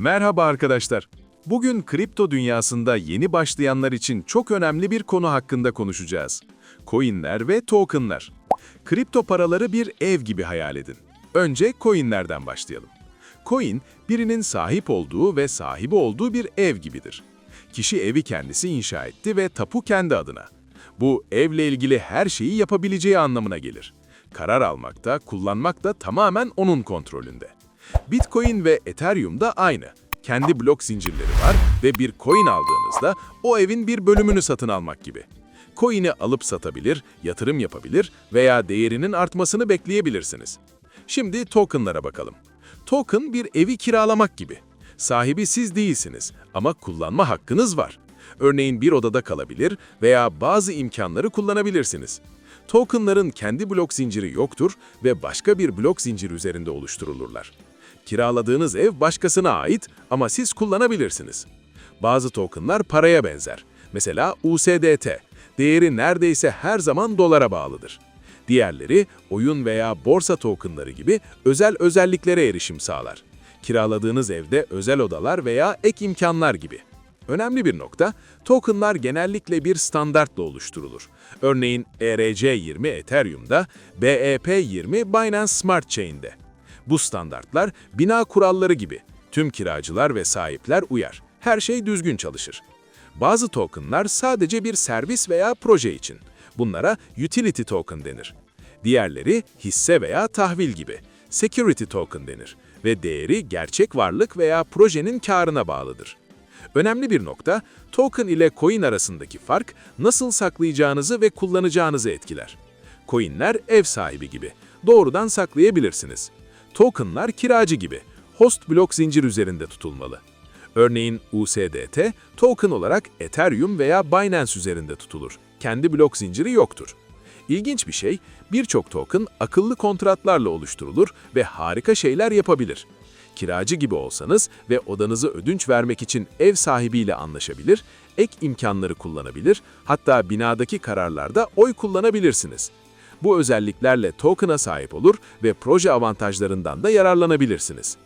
Merhaba arkadaşlar. Bugün kripto dünyasında yeni başlayanlar için çok önemli bir konu hakkında konuşacağız. Coinler ve tokenlar. Kripto paraları bir ev gibi hayal edin. Önce coinlerden başlayalım. Coin, birinin sahip olduğu ve sahibi olduğu bir ev gibidir. Kişi evi kendisi inşa etti ve tapu kendi adına. Bu evle ilgili her şeyi yapabileceği anlamına gelir. Karar almakta, kullanmak da tamamen onun kontrolünde. Bitcoin ve Ethereum da aynı. Kendi blok zincirleri var ve bir coin aldığınızda o evin bir bölümünü satın almak gibi. Coin'i alıp satabilir, yatırım yapabilir veya değerinin artmasını bekleyebilirsiniz. Şimdi tokenlara bakalım. Token bir evi kiralamak gibi. Sahibi siz değilsiniz ama kullanma hakkınız var. Örneğin bir odada kalabilir veya bazı imkanları kullanabilirsiniz. Tokenların kendi blok zinciri yoktur ve başka bir blok zinciri üzerinde oluşturulurlar. Kiraladığınız ev başkasına ait ama siz kullanabilirsiniz. Bazı tokenlar paraya benzer. Mesela USDT, değeri neredeyse her zaman dolara bağlıdır. Diğerleri oyun veya borsa tokenları gibi özel özelliklere erişim sağlar. Kiraladığınız evde özel odalar veya ek imkanlar gibi. Önemli bir nokta, tokenlar genellikle bir standartla oluşturulur. Örneğin ERC20 Ethereum'da, BEP20 Binance Smart Chain'de. Bu standartlar bina kuralları gibi. Tüm kiracılar ve sahipler uyar. Her şey düzgün çalışır. Bazı tokenlar sadece bir servis veya proje için. Bunlara utility token denir. Diğerleri hisse veya tahvil gibi. Security token denir ve değeri gerçek varlık veya projenin karına bağlıdır. Önemli bir nokta, token ile coin arasındaki fark nasıl saklayacağınızı ve kullanacağınızı etkiler. Coinler ev sahibi gibi. Doğrudan saklayabilirsiniz. Tokenlar kiracı gibi. Host blok zincir üzerinde tutulmalı. Örneğin USDT, token olarak Ethereum veya Binance üzerinde tutulur. Kendi blok zinciri yoktur. İlginç bir şey, birçok token akıllı kontratlarla oluşturulur ve harika şeyler yapabilir. Kiracı gibi olsanız ve odanızı ödünç vermek için ev sahibiyle anlaşabilir, ek imkanları kullanabilir, hatta binadaki kararlarda oy kullanabilirsiniz. Bu özelliklerle token'a sahip olur ve proje avantajlarından da yararlanabilirsiniz.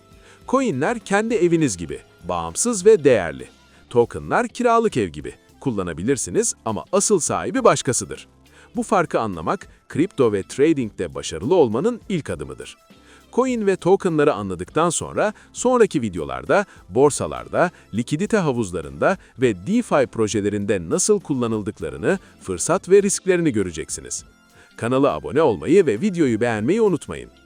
Coinler kendi eviniz gibi, bağımsız ve değerli. Tokenlar kiralık ev gibi, kullanabilirsiniz ama asıl sahibi başkasıdır. Bu farkı anlamak, kripto ve trading'de başarılı olmanın ilk adımıdır. Coin ve tokenları anladıktan sonra sonraki videolarda borsalarda, likidite havuzlarında ve DeFi projelerinde nasıl kullanıldıklarını, fırsat ve risklerini göreceksiniz. Kanala abone olmayı ve videoyu beğenmeyi unutmayın.